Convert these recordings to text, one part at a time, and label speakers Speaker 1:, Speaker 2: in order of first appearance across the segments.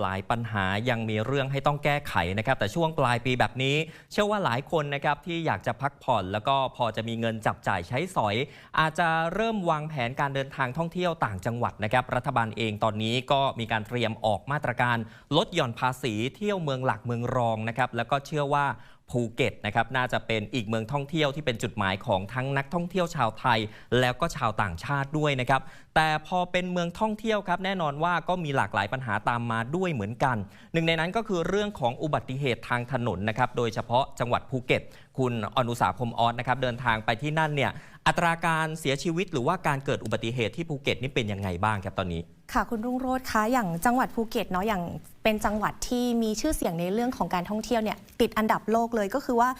Speaker 1: หลายปัญหายังมีเรื่องให้ต้องแก้ไขนะครับ แต่ช่วงปลายปีแบบนี้ เชื่อว่าหลายคนนะครับที่อยากจะพักผ่อน แล้วก็พอจะมีเงินจับจ่ายใช้สอย อาจจะเริ่มวางแผนการเดินทางท่องเที่ยวต่างจังหวัดนะครับ รัฐบาลเองตอนนี้ก็มีการเตรียมออกมาตรการ ลดหย่อนภาษีเที่ยวเมืองหลักเมืองรองนะครับแล้วก็เชื่อว่า ภูเก็ตนะครับน่าจะเป็นอีกเมืองท่องเที่ยวที่เป็นจุดหมายของทั้งนักท่องเที่ยวชาวไทย แล้วก็ชาวต่างชาติด้วยนะครับแต่พอเป็นเมืองท่องเที่ยวครับแน่นอนว่าก็มีหลากหลายปัญหาตามมาด้วยเหมือนกัน หนึ่งในนั้นก็คือเรื่องของอุบัติเหตุทางถนนนะครับโดยเฉพาะจังหวัดภูเก็ต คุณอนุสาพรมออสนะครับเดินทางไปที่นั่นเนี่ย อัตราการเสียชีวิตหรือว่าการเกิดอุบัติเหตุที่ภูเก็ตนี่เป็นยังไงบ้างครับตอนนี้
Speaker 2: ค่ะคุณรุ่งโรจน์คะอย่างจังหวัดภูเก็ตเนาะอย่างเป็นจังหวัดที่มีชื่อเสียงในเรื่องของการท่องเที่ยวเนี่ยติดอันดับโลกเลยก็คือว่า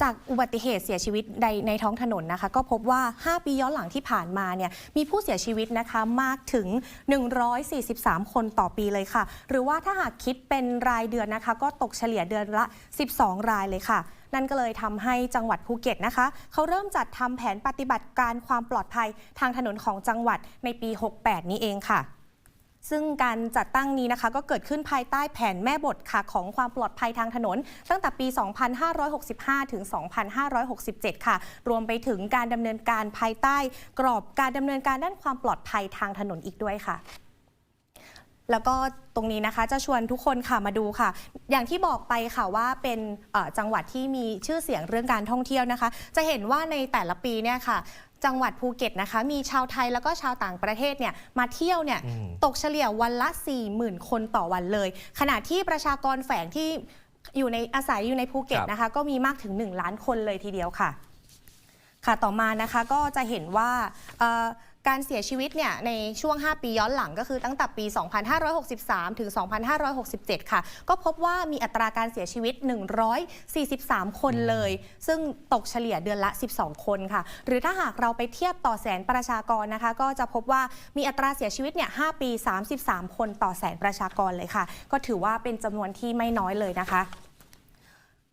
Speaker 2: จากอุบัติเหตุเสียชีวิตในในท้องถนนนะคะ ก็พบว่า 5 ปีย้อนหลังที่ผ่านมาเนี่ยมีผู้เสียชีวิตนะคะมากถึง 143 คนต่อปีเลยค่ะ หรือว่าถ้าหากคิดเป็นรายเดือนนะคะ ก็ตกเฉลี่ยเดือนละ 12 รายเลยค่ะนั่นก็เลยทำให้จังหวัดภูเก็ตนะคะ เขาเริ่มจัดทำแผนปฏิบัติการความปลอดภัยทางถนนของจังหวัดในปี 68 นี้เองค่ะ ซึ่งการจัดตั้งนี้นะคะก็เกิดขึ้นภายใต้แผนแม่บทค่ะของความปลอดภัยทางถนน ตั้งแต่ปี 2565 ถึง 2567 ค่ะ รวมไปถึงการดำเนินการภายใต้กรอบการดำเนินการด้านความปลอดภัยทางถนนอีกด้วยค่ะแล้วก็ตรงนี้นะคะจะชวนทุกคนค่ะมาดูค่ะ อย่างที่บอกไปค่ะว่าเป็นจังหวัดที่มีชื่อเสียงเรื่องการท่องเที่ยวนะคะ จะเห็นว่าในแต่ละปีเนี่ยค่ะ จังหวัดภูเก็ตนะคะ มีชาวไทยแล้วก็ชาวต่างประเทศเนี่ยมาเที่ยวเนี่ย
Speaker 1: อืม
Speaker 2: ตกเฉลี่ยวันละ 40,000 คนต่อวันเลย ขณะที่ประชากรแฝงที่อยู่ในอาศัยอยู่ในภูเก็ต
Speaker 1: ครับ
Speaker 2: นะคะ ก็มีมากถึง 1 ล้านคนเลยทีเดียวค่ะ ค่ะต่อมานะคะก็จะเห็นว่าเอ่อ การเสียชีวิตเนี่ยในช่วง 5 ปีย้อนหลังก็คือตั้งแต่ปี 2563 ถึง 2567 ค่ะ ก็พบว่ามีอัตราการเสียชีวิต 143 คนเลย ซึ่งตกเฉลี่ยเดือนละ 12 คนค่ะ หรือถ้าหากเราไปเทียบต่อแสนประชากรนะคะ ก็จะพบว่ามีอัตราเสียชีวิตเนี่ย 5 ปี 33 คนต่อแสนประชากรเลยค่ะ ก็ถือว่าเป็นจำนวนที่ไม่น้อยเลยนะคะ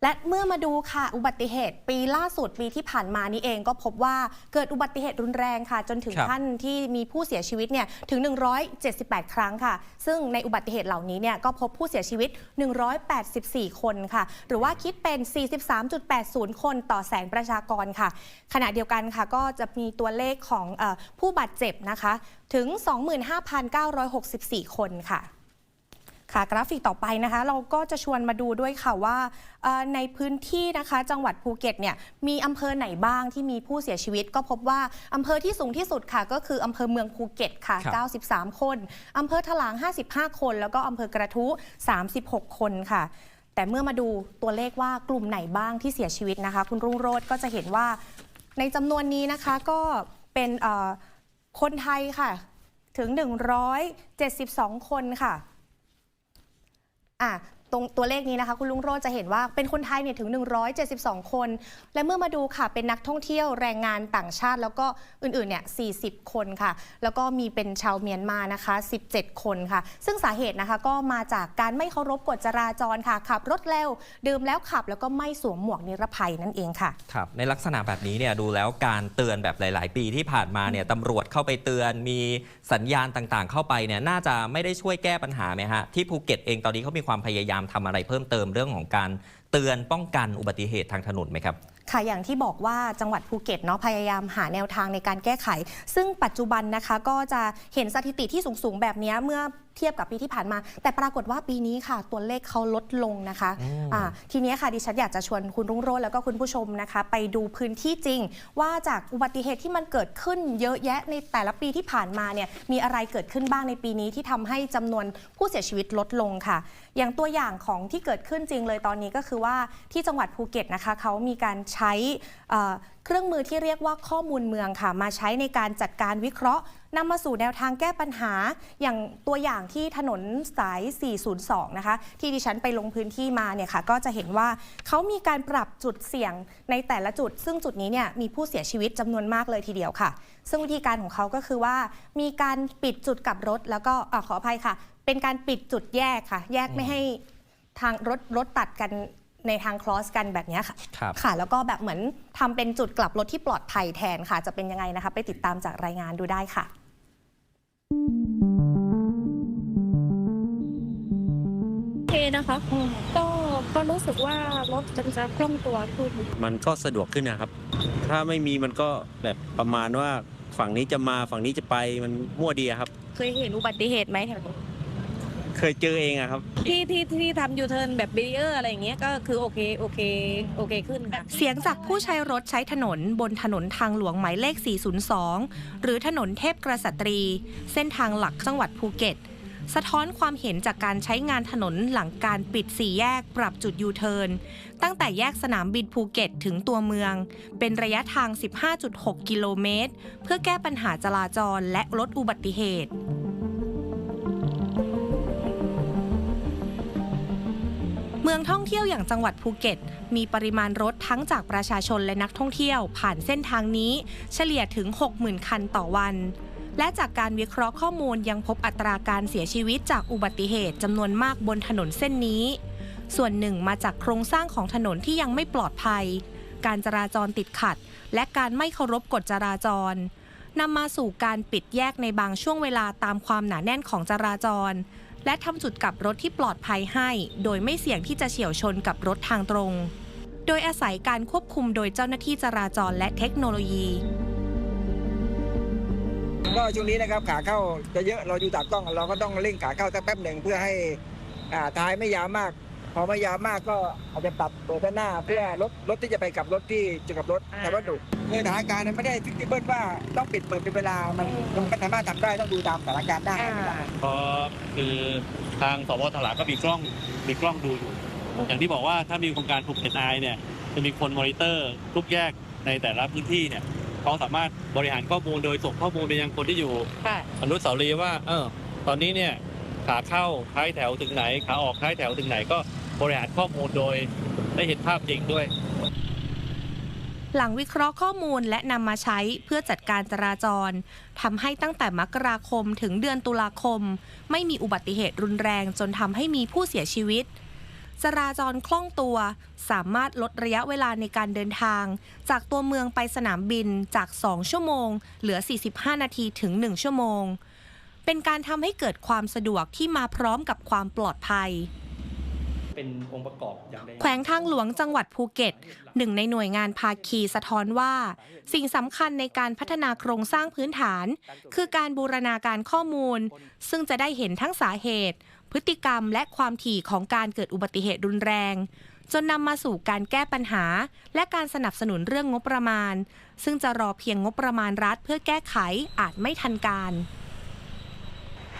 Speaker 2: และเมื่อมาดูค่ะ อุบัติเหตุปีล่าสุดปีที่ผ่านมานี้เองก็พบว่าเกิดอุบัติเหตุรุนแรงค่ะ จนถึง
Speaker 1: ครับ
Speaker 2: ขั้นที่มีผู้เสียชีวิตเนี่ยถึง 178 ครั้งค่ะ ซึ่งในอุบัติเหตุเหล่านี้เนี่ยก็พบผู้เสียชีวิต 184 คนค่ะ หรือว่าคิดเป็น 43.80 คนต่อแสนประชากรค่ะ ขณะเดียวกันค่ะก็จะมีตัวเลขของเออผู้บาดเจ็บนะคะถึง 25,964 คนค่ะ ค่ะกราฟิกต่อไปนะคะ เราก็จะชวนมาดูด้วยค่ะว่าเอ่อในพื้นที่นะคะ จังหวัดภูเก็ตเนี่ยมีอำเภอไหนบ้างที่มีผู้เสียชีวิต ก็พบว่าอำเภอที่สูงที่สุดค่ะ ก็คืออำเภอเมืองภูเก็ตค่ะ
Speaker 1: ครับ
Speaker 2: 93 คนอำเภอถลาง 55 คน แล้วก็อำเภอกระทู้36 คนค่ะแต่เมื่อมาดูตัวเลขว่ากลุ่มไหนบ้างที่เสียชีวิตนะคะ คุณรุ่งโรจน์ก็จะเห็นว่าในจำนวนนี้นะคะก็เป็นเอ่อคนไทยค่ะ ถึง 172 คนค่ะ อะ ตรงตัวเลขนี้นะคะ คุณลุงโรจน์จะเห็นว่าเป็นคนไทยเนี่ยถึง 172 คน และเมื่อมาดูค่ะ เป็นนักท่องเที่ยวแรงงานต่างชาติ แล้วก็อื่นๆเนี่ย 40 คนค่ะ แล้วก็มีเป็นชาวเมียนมานะคะ 17 คนค่ะ ซึ่งสาเหตุนะคะก็มาจากการไม่เคารพกฎจราจรค่ะ ขับรถเร็วดื่มแล้วขับ แล้วก็ไม่สวมหมวกนิรภัยนั่นเองค่ะ
Speaker 1: ครับในลักษณะแบบนี้เนี่ยดูแล้วการเตือนแบบหลาย ๆ ปีที่ผ่านมาเนี่ยตำรวจเข้าไปเตือนมีสัญญาณต่างๆ เข้าไปเนี่ยน่าจะไม่ได้ช่วยแก้ปัญหาไหมฮะที่ภูเก็ตเองตอนนี้เขามีความพยายามทำอะไรเพิ่มเติมเรื่องของการเตือนป้องกันอุบัติเหตุทางถนนไหมครับ
Speaker 2: ค่ะอย่างที่บอกว่าจังหวัดภูเก็ตเนาะพยายามหาแนวทางในการแก้ไข ซึ่งปัจจุบันนะคะก็จะเห็นสถิติที่สูงๆ แบบนี้เมื่อเทียบกับปีที่ผ่านมา แต่ปรากฏว่าปีนี้ค่ะ ตัวเลขเขาลดลงนะคะ
Speaker 1: อืม
Speaker 2: อ่าทีนี้ค่ะดิฉันอยากจะชวนคุณรุ่งโรจน์แล้วก็คุณผู้ชมนะคะ ไปดูพื้นที่จริง ว่าจากอุบัติเหตุที่มันเกิดขึ้นเยอะแยะในแต่ละปีที่ผ่านมาเนี่ยมีอะไรเกิดขึ้นบ้างในปีนี้ที่ทำให้จำนวนผู้เสียชีวิตลดลงค่ะอย่างตัวอย่างของที่เกิดขึ้นจริงเลยตอนนี้ก็คือว่าที่จังหวัดภูเก็ตนะคะเขามีการใช้เครื่องมือที่เรียกว่าข้อมูลเมืองค่ะมาใช้ในการจัดการวิเคราะห์นำมาสู่แนวทางแก้ปัญหา อย่างตัวอย่างที่ถนนสาย 402 นะคะ ที่ดิฉันไปลงพื้นที่มาเนี่ยค่ะก็จะเห็นว่าเขามีการปรับจุดเสี่ยงในแต่ละจุด ซึ่งจุดนี้เนี่ยมีผู้เสียชีวิตจำนวนมากเลยทีเดียวค่ะ ซึ่งวิธีการของเขาก็คือว่ามีการปิดจุดกลับรถ แล้วก็อขออภัยค่ะ เป็นการปิดจุดแยกค่ะ แยกไม่ให้ทางรถรถตัดกันในทางคลอสกันแบบเนี้ยค่ะ
Speaker 1: ครับ
Speaker 2: ค่ะ แล้วก็แบบเหมือนทำเป็นจุดกลับรถที่ปลอดภัยแทนค่ะ จะเป็นยังไงนะคะ ไปติดตามจากรายงานดูได้ค่ะ
Speaker 3: เคนะคะ ก็ก็รู้สึกว่ารถจะจะคล่องตัวขึ้น
Speaker 4: มันก็สะดวกขึ้นนะครับ ถ้าไม่มีมันก็แบบประมาณว่าฝั่งนี้จะมาฝั่งนี้จะไปมันมั่วดีอะครับ
Speaker 3: เคยเห็นอุบัติเหตุไหมแถวนี้
Speaker 4: เคยเจอเองอะครับ
Speaker 3: ที่ที่ที่ทำยูเทิร์นแบบเบรีเออร์อะไรอย่างเงี้ยก็คือโอเคโอเคโอเคขึ้นค่ะ
Speaker 2: เสียงจากผู้ใช้รถใช้ถนนบนถนนทางหลวงหมายเลข 402 หรือถนนเทพกระสตรี เส้นทางหลักจังหวัดภูเก็ต สะท้อนความเห็นจากการใช้งานถนนหลังการปิดสี่แยกปรับจุดยูเทิร์นตั้งแต่แยกสนามบินภูเก็ตถึงตัวเมือง เป็นระยะทาง 15.6 กิโลเมตร เพื่อแก้ปัญหาจราจรและลดอุบัติเหตุ เมืองท่องเที่ยวอย่างจังหวัดภูเก็ต มีปริมาณรถทั้งจากประชาชนและนักท่องเที่ยว ผ่านเส้นทางนี้ เฉลี่ยถึง 60,000 คันต่อวัน และจากการวิเคราะห์ข้อมูลยังพบอัตราการเสียชีวิตจากอุบัติเหตุจำนวนมากบนถนนเส้นนี้ ส่วนหนึ่งมาจากโครงสร้างของถนนที่ยังไม่ปลอดภัย การจราจรติดขัด และการไม่เคารพกฎจราจรนำมาสู่การปิดแยกในบางช่วงเวลาตามความหนาแน่นของจราจร และทำจุดกลับรถที่ปลอดภัยให้ โดยไม่เสี่ยงที่จะเฉียวชนกับรถทางตรง โดยอาศัยการควบคุมโดยเจ้าหน้าที่จราจรและเทคโนโลยี
Speaker 5: ก็ช่วงนี้นะครับขาเข้าจะเยอะเราอยู่ตากล้องเราก็ต้องเร่งขาเข้าสักแป๊บหนึ่งเพื่อให้ท้ายไม่ยาวมาก พอไม่ยาวมากก็อาจจะปรับเปิดด้านหน้า เพื่อรถรถที่จะไปกับรถที่จะกับรถแต่ว่าดุในสถานการณ์ไม่ได้ฟิกซิเบิลว่าต้องปิดเปิดเป็นเวลา มันมันก็สามารถทำได้ต้องดูตามสถานการณ์ได้ไม่เป็นไร
Speaker 6: เพราะคือทางสวทลาก็มีกล้องมีกล้องดูอยู่ อย่างที่บอกว่าถ้ามีโครงการภูเก็ตไอเนี่ยจะมีคนมอนิเตอร์ทุกแยกในแต่ละพื้นที่เนี่ยเขาสามารถบริหารข้อมูลโดยส่งข้อมูลไปยังคนที่อยู่
Speaker 3: ค่ะ
Speaker 6: อนุสาวรีย์ว่าเออตอนนี้เนี่ยขาเข้าท้ายแถวถึงไหนขาออกท้ายแถวถึงไหนก็ บริหารข้อมูลโดยได้เห็นภาพจริงด้วย
Speaker 2: หลังวิเคราะห์ข้อมูลและนำมาใช้เพื่อจัดการจราจรทำให้ตั้งแต่มกราคมถึงเดือนตุลาคม ไม่มีอุบัติเหตุรุนแรงจนทำให้มีผู้เสียชีวิต จราจรคล่องตัว สามารถลดระยะเวลาในการเดินทาง จากตัวเมืองไปสนามบินจาก 2 ชั่วโมง เหลือ 45 นาทีถึง 1 ชั่วโมง เป็นการทำให้เกิดความสะดวกที่มาพร้อมกับความปลอดภัย
Speaker 1: เป็นองค์ประกอบอย่างใด
Speaker 2: แขวงทางหลวงจังหวัดภูเก็ตหนึ่งในหน่วยงานภาคีสะท้อนว่า สิ่งสำคัญในการพัฒนาโครงสร้างพื้นฐาน คือการบูรณาการข้อมูล ซึ่งจะได้เห็นทั้งสาเหตุ พฤติกรรมและความถี่ของการเกิดอุบัติเหตุรุนแรง จนนำมาสู่การแก้ปัญหา และการสนับสนุนเรื่องงบประมาณ ซึ่งจะรอเพียงงบประมาณรัฐ เพื่อแก้ไขอาจไม่ทันการ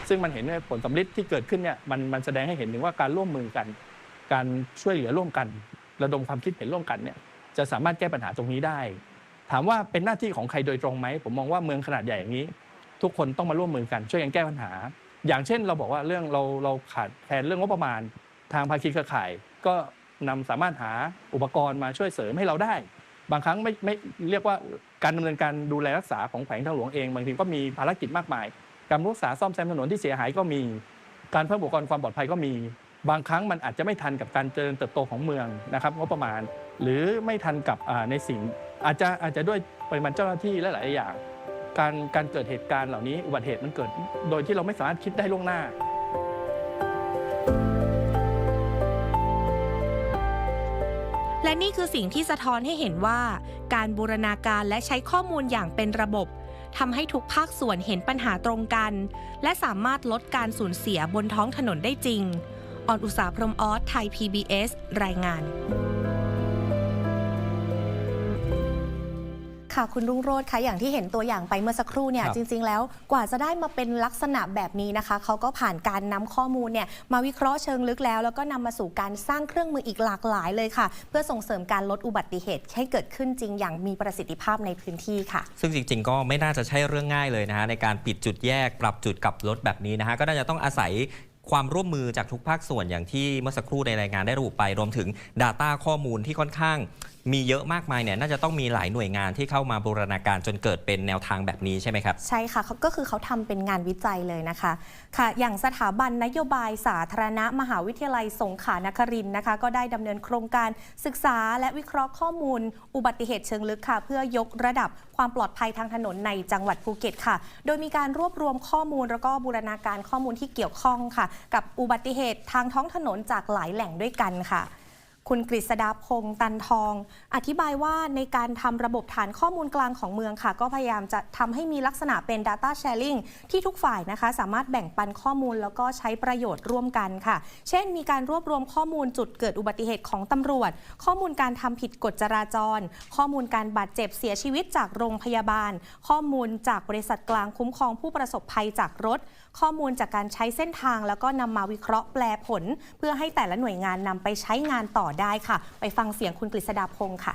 Speaker 7: ซึ่งมันเห็นว่าผลสำลิดที่เกิดขึ้นเนี่ยมันมันแสดงให้เห็นถึงว่าการร่วมมือกัน การช่วยเหลือร่วมกัน ระดมความคิดเห็นร่วมกันเนี่ยจะสามารถแก้ปัญหาตรงนี้ได้ ถามว่าเป็นหน้าที่ของใครโดยตรงไหมผมมองว่าเมืองขนาดใหญ่อย่างนี้ ทุกคนต้องมาร่วมมือกันช่วยกันแก้ปัญหา อย่างเช่น เราบอกว่าเรื่องเราเราขาดแคลนเรื่องงบประมาณ ทางภาคีเครือข่าย ก็นำสามารถหาอุปกรณ์มาช่วยเสริมให้เราได้ บางครั้งไม่ไม่เรียกว่าการดำเนินการดูแลรักษาของแขวงทางหลวงเอง บางทีก็มีภารกิจมากมาย การรักษาซ่อมแซมถนนที่เสียหายก็มีการเพิ่มอุปกรณ์ความปลอดภัยก็มี บางครั้งมันอาจจะไม่ทันกับการเจริญเติบโตของเมืองนะครับงบประมาณ หรือไม่ทันกับในสิ่ง อาจจะอาจจะด้วยปริมาณเจ้าหน้าที่และหลายๆอย่าง การการเกิดเหตุการณ์เหล่านี้อุบัติเหตุมันเกิด โดยที่เราไม่สามารถคิดได้ล่วงหน้า
Speaker 2: และนี่คือสิ่งที่สะท้อนให้เห็นว่า การบูรณาการและใช้ข้อมูลอย่างเป็นระบบทำให้ทุกภาคส่วนเห็นปัญหาตรงกัน และสามารถลดการสูญเสียบนท้องถนนได้จริง ออนอุตสาพรหมออสไทย PBS รายงาน ค่ะคุณรุ่งโรจน์คะอย่างที่เห็นตัวอย่างไปเมื่อสักครู่เนี่ย
Speaker 1: ครับ
Speaker 2: จริง ๆ แล้วกว่าจะได้มาเป็นลักษณะแบบนี้นะคะ เขาก็ผ่านการนำข้อมูลเนี่ยมาวิเคราะห์เชิงลึกแล้ว แล้วก็นำมาสู่การสร้างเครื่องมืออีกหลากหลายเลยค่ะ เพื่อส่งเสริมการลดอุบัติเหตุ ให้เกิดขึ้นจริงอย่างมีประสิทธิภาพในพื้นที่ค่ะ
Speaker 1: ซึ่งจริง ๆ ก็ไม่น่าจะใช่เรื่องง่ายเลยนะฮะในการปิดจุดแยกปรับจุดกลับรถแบบนี้นะฮะก็น่าจะต้องอาศัย ความร่วมมือจากทุกภาคส่วนอย่างที่เมื่อสักครู่ในรายงานได้ระบุไป รวมถึง Data ข้อมูลที่ค่อนข้างมีเยอะมากมายเนี่ยน่าจะต้องมีหลายหน่วยงานที่เข้ามาบูรณาการจนเกิดเป็นแนวทางแบบนี้ใช่ไหมครับ
Speaker 2: ใช่ค่ะก็คือเขาทำเป็นงานวิจัยเลยนะคะค่ะ อย่างสถาบันนโยบายสาธารณะ มหาวิทยาลัยสงขลานครินทร์นะคะ ก็ได้ดำเนินโครงการศึกษาและวิเคราะห์ข้อมูล อุบัติเหตุเชิงลึกค่ะ เพื่อยกระดับความปลอดภัยทางถนนในจังหวัดภูเก็ตค่ะ โดยมีการรวบรวมข้อมูลแล้วก็บูรณาการข้อมูลที่เกี่ยวข้องค่ะ กับอุบัติเหตุทางท้องถนนจากหลายแหล่งด้วยกันค่ะ คุณกฤษดาพงษ์ตันทอง อธิบายว่าในการทำระบบฐานข้อมูลกลางของเมืองค่ะ ก็พยายามจะทำให้มีลักษณะเป็น Data Sharing ที่ทุกฝ่ายนะคะ สามารถแบ่งปันข้อมูลแล้วก็ใช้ประโยชน์ร่วมกันค่ะ เช่น มีการรวบรวมข้อมูลจุดเกิดอุบัติเหตุของตำรวจ ข้อมูลการทำผิดกฎจราจร ข้อมูลการบาดเจ็บเสียชีวิตจากโรงพยาบาล ข้อมูลจากบริษัทกลางคุ้มครองผู้ประสบภัยจากรถ ข้อมูลจากการใช้เส้นทาง แล้วก็นำมาวิเคราะห์แปลผล เพื่อให้แต่ละหน่วยงานนำไปใช้งานต่อได้ค่ะ ไปฟังเสียงคุณกฤษดาพงษ์ค่ะ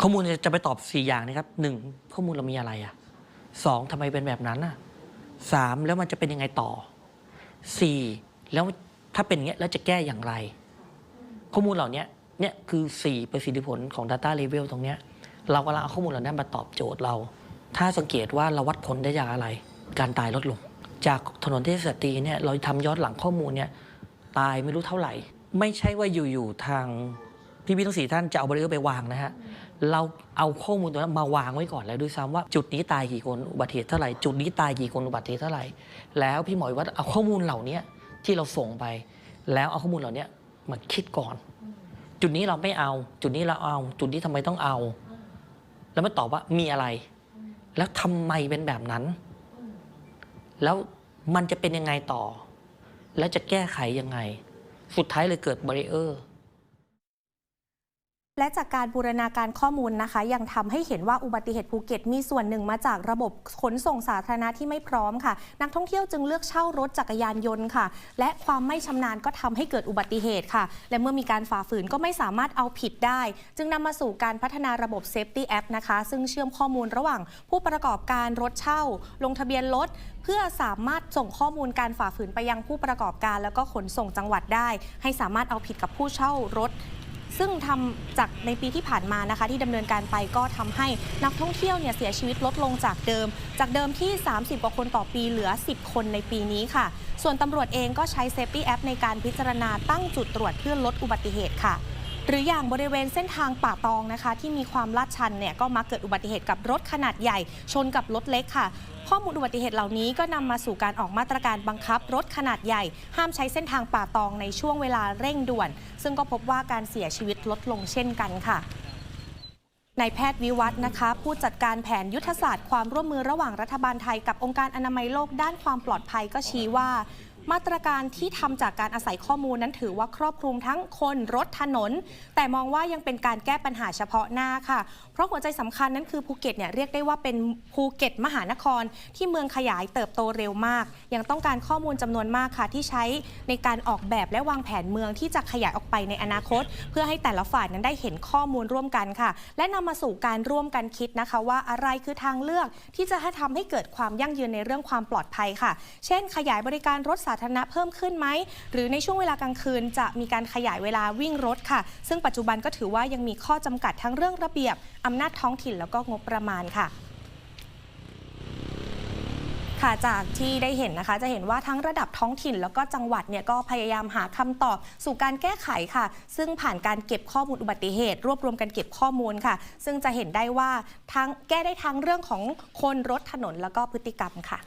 Speaker 8: ข้อมูลจะไปตอบ 4 อย่างนะครับหนึ่งข้อมูลเรามีอะไรอะสองทำไมเป็นแบบนั้นอะสามแล้วมันจะเป็นยังไงต่อสี่แล้วถ้าเป็นเงี้ยแล้วจะแก้อย่างไร ข้อมูลเหล่านี้เนี่ยคือ4ประสิทธิผลของ Data Level ตรงเนี้ยเรากำลังเอาข้อมูลเหล่านั้นมาตอบโจทย์เรา ถ้าสังเกตว่าเราวัดผลได้จากอะไร การตายลดลง จากถนนเทศสตรีเนี่ยเราทำย้อนหลังข้อมูลเนี่ย ตายไม่รู้เท่าไหร่ ไม่ใช่ว่าอยู่ๆทางพี่พี่ทั้งสี่ท่านจะเอาบริเออร์ไปวางนะฮะเราเอาข้อมูลตัวนั้นมาวางไว้ก่อนแล้วด้วยซ้ำว่าจุดนี้ตายกี่คนอุบัติเหตุเท่าไหร่จุดนี้ตายกี่คนอุบัติเหตุเท่าไหร่แล้วพี่หมอว่าเอาข้อมูลเหล่านี้ที่เราส่งไป แล้วเอาข้อมูลเหล่านี้มาคิดก่อน จุดนี้เราไม่เอา จุดนี้เราเอา จุดนี้ทำไมต้องเอา แล้วมาตอบว่ามีอะไร แล้วทำไมเป็นแบบนั้น แล้วมันจะเป็นยังไงต่อ แล้วจะแก้ไขยังไง สุดท้ายเลยเกิดบริเออร์
Speaker 2: และจากการบูรณาการข้อมูลนะคะ ยังทำให้เห็นว่าอุบัติเหตุภูเก็ตมีส่วนหนึ่งมาจากระบบขนส่งสาธารณะที่ไม่พร้อมค่ะ นักท่องเที่ยวจึงเลือกเช่ารถจักรยานยนต์ค่ะ และความไม่ชำนาญก็ทำให้เกิดอุบัติเหตุค่ะ และเมื่อมีการฝ่าฝืนก็ไม่สามารถเอาผิดได้ จึงนำมาสู่การพัฒนาระบบ Safety App นะคะ ซึ่งเชื่อมข้อมูลระหว่าง ผู้ประกอบการรถเช่า ลงทะเบียนรถเพื่อสามารถส่งข้อมูลการฝ่าฝืนไปยังผู้ประกอบการ แล้วก็ขนส่งจังหวัดได้ ให้สามารถเอาผิดกับผู้เช่ารถ ซึ่งทำจากในปีที่ผ่านมานะคะ ที่ดำเนินการไปก็ทำให้นักท่องเที่ยวเนี่ยเสียชีวิตลดลงจากเดิม จากเดิมที่ 30 กว่าคนต่อปีเหลือ 10 คนในปีนี้ค่ะ ส่วนตำรวจเองก็ใช้เซฟตี้แอปในการพิจารณาตั้งจุดตรวจเพื่อลดอุบัติเหตุค่ะ หรืออย่างบริเวณเส้นทางป่าตองนะคะ ที่มีความลาดชันเนี่ยก็มักเกิดอุบัติเหตุกับรถขนาดใหญ่ ชนกับรถเล็กค่ะ ข้อมูลอุบัติเหตุเหล่านี้ก็นำมาสู่การออกมาตรการบังคับ รถขนาดใหญ่ ห้ามใช้เส้นทางป่าตองในช่วงเวลาเร่งด่วน ซึ่งก็พบว่าการเสียชีวิตลดลงเช่นกันค่ะนายแพทย์วิวัฒน์นะคะ ผู้จัดการแผนยุทธศาสตร์ความร่วมมือระหว่างรัฐบาลไทยกับองค์การอนามัยโลกด้านความปลอดภัยก็ชี้ว่า มาตรการที่ทำจากการอาศัยข้อมูลนั้นถือว่าครอบคลุมทั้งคนรถถนน แต่มองว่ายังเป็นการแก้ปัญหาเฉพาะหน้าค่ะ เพราะหัวใจสำคัญนั้นคือภูเก็ตเนี่ยเรียกได้ว่าเป็นภูเก็ตมหานคร ที่เมืองขยายเติบโตเร็วมาก ยังต้องการข้อมูลจำนวนมากค่ะ ที่ใช้ในการออกแบบและวางแผนเมืองที่จะขยายออกไปในอนาคต เพื่อให้แต่ละฝ่ายนั้นได้เห็นข้อมูลร่วมกันค่ะ และนำมาสู่การร่วมกันคิดนะคะ ว่าอะไรคือทางเลือกที่จะให้ทำให้เกิดความยั่งยืนในเรื่องความปลอดภัยค่ะ เช่น ขยายบริการรถสาธารณะเพิ่มขึ้นไหม หรือในช่วงเวลากลางคืนจะมีการขยายเวลาวิ่งรถค่ะ ซึ่งปัจจุบันก็ถือว่ายังมีข้อจำกัดทั้งเรื่องระเบียบอำนาจท้องถิ่นแล้วก็งบประมาณค่ะค่ะจากที่ได้เห็นนะคะจะเห็นว่าทั้งระดับท้องถิ่นแล้วก็จังหวัดเนี่ยก็พยายามหาคำตอบสู่การแก้ไขค่ะ ซึ่งผ่านการเก็บข้อมูลอุบัติเหตุ รวบรวมกันเก็บข้อมูลค่ะ ซึ่งจะเห็นได้ว่าทั้งแก้ได้ทั้งเรื่องของคนรถถนนแล้วก็พฤติกรรมค่ะ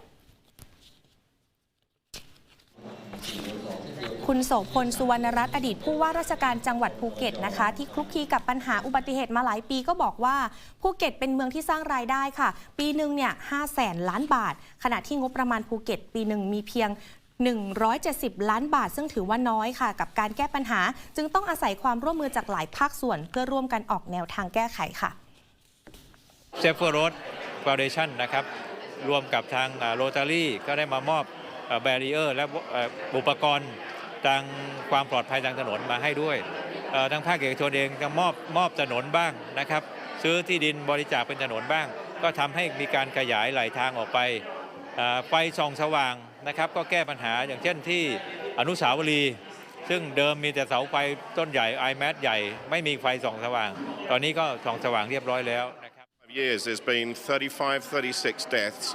Speaker 2: คุณโสพลสุวรรณรัตน์อดีตผู้ว่าราชการจังหวัดภูเก็ตนะคะ ที่คลุกคลีกับปัญหาอุบัติเหตุมาหลายปีก็บอกว่าภูเก็ตเป็นเมืองที่สร้างรายได้ค่ะ ปีหนึ่งเนี่ยห้าแสนล้านบาท ขณะที่งบประมาณภูเก็ต ปีหนึ่งมีเพียง 170 ล้านบาท ซึ่งถือว่าน้อยค่ะ กับการแก้ปัญหา จึงต้องอาศัยความร่วมมือจากหลายภาคส่วน เพื่อร่วมกันออกแนวทางแก้ไขค่ะ
Speaker 9: เซฟเฟอร์โรดฟาวเดชันนะครับรวมกับทางโรตารี่ก็ได้มามอบ แบรีเออร์และอุปกรณ์ทางความปลอดภัยทางถนนมาให้ด้วยทางภาคเอกชนเองก็มอบมอบถนนบ้างนะครับ ซื้อที่ดินบริจาคเป็นถนนบ้าง ก็ทำให้มีการขยายไหลทางออกไปไฟส่องสว่างนะครับ ก็แก้ปัญหาอย่างเช่นที่อนุสาวรีย์ซึ่งเดิมมีแต่เสาไฟต้นใหญ่ iMac ใหญ่ ไม่มีไฟส่องสว่าง ตอนนี้ก็ส่องสว่างเรียบร้อยแล้วนะครับ
Speaker 10: years, there's been 35, 36 deaths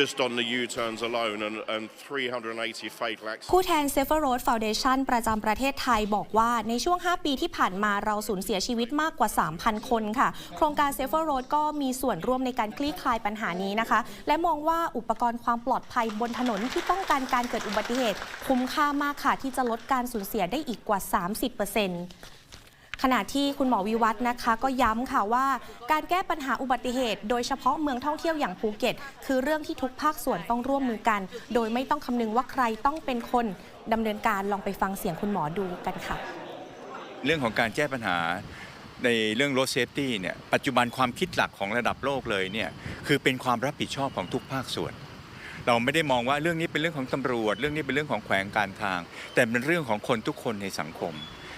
Speaker 10: just on the U-turns alone and, and 380 fatal accidents.
Speaker 2: ผู้แทน s a f e r Road Foundation ประจำประเทศไทยบอกว่าในช่วง 5 ปีที่ผ่านมาเราสูญเสียชีวิตมากกว่า 3,000 คนค่ะ โครงการ s a f e r Road ก็มีส่วนร่วมในการคลี่คลายปัญหานี้นะคะ และมองว่าอุปกรณ์ความปลอดภัยบนถนนที่ป้องกันการเกิดอุบัติเหตุ คุ้มค่ามากค่ะที่จะลดการสูญเสียได้อีกกว่า 30% ขณะที่คุณหมอวิวัฒน์นะคะ ก็ย้ำค่ะว่าการแก้ปัญหาอุบัติเหตุ โดยเฉพาะเมืองท่องเที่ยวอย่างภูเก็ต คือเรื่องที่ทุกภาคส่วนต้องร่วมมือกัน โดยไม่ต้องคำนึงว่าใครต้องเป็นคนดำเนินการลองไปฟังเสียงคุณหมอดูกันค่ะ
Speaker 11: เรื่องของการแก้ปัญหาในเรื่อง road safety เนี่ยปัจจุบันความคิดหลักของระดับโลกเลยเนี่ยคือเป็นความรับผิดชอบของทุกภาคส่วน เราไม่ได้มองว่าเรื่องนี้เป็นเรื่องของตำรวจ เรื่องนี้เป็นเรื่องของแขวงการทาง แต่เป็นเรื่องของคนทุกคนในสังคม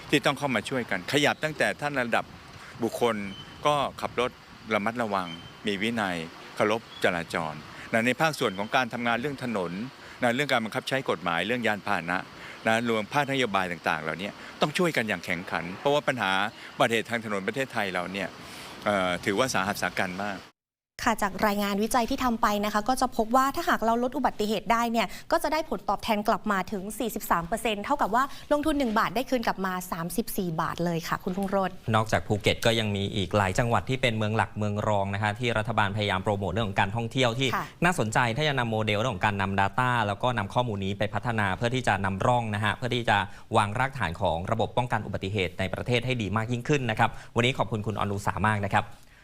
Speaker 11: ที่ต้องเข้ามาช่วยกัน ขยับตั้งแต่ท่านระดับบุคคลก็ขับรถระมัดระวัง มีวินัยเคารพจราจรนะในภาคส่วนของการทำงานเรื่องถนนนะเรื่องการบังคับใช้กฎหมายเรื่องยานพาหนะนะรวมภาคนโยบายต่างๆเหล่านี้ต้องช่วยกันอย่างแข็งขัน เพราะว่าปัญหาอุบัติเหตุทางถนนประเทศไทยเราเนี่ยถือว่าสาหัสสากันมาก
Speaker 2: ค่ะจากรายงานวิจัยที่ทำไปนะคะ ก็จะพบว่าถ้าหากเราลดอุบัติเหตุได้เนี่ยก็จะได้ผลตอบแทนกลับมาถึง 43%เท่ากับว่าลงทุน 1 บาทได้คืนกลับมา 34 บาทเลยค่ะ คุณพุ่งโรจน์
Speaker 1: นอกจากภูเก็ตก็ยังมีอีกหลายจังหวัดที่เป็นเมืองหลักเมืองรองนะคะที่รัฐบาลพยายามโปรโมทเรื่องของการท่องเที่ยวที่
Speaker 2: ค่ะ
Speaker 1: น่าสนใจถ้าจะนำโมเดลเรื่องของการนำ Data แล้วก็นำข้อมูลนี้ไปพัฒนาเพื่อที่จะนำร่องนะฮะเพื่อที่จะวางรากฐานของระบบป้องกันอุบัติเหตุในประเทศให้ดีมากยิ่งขึ้นนะครับวันนี้ขอบคุณคุณอนุสามากนะครับ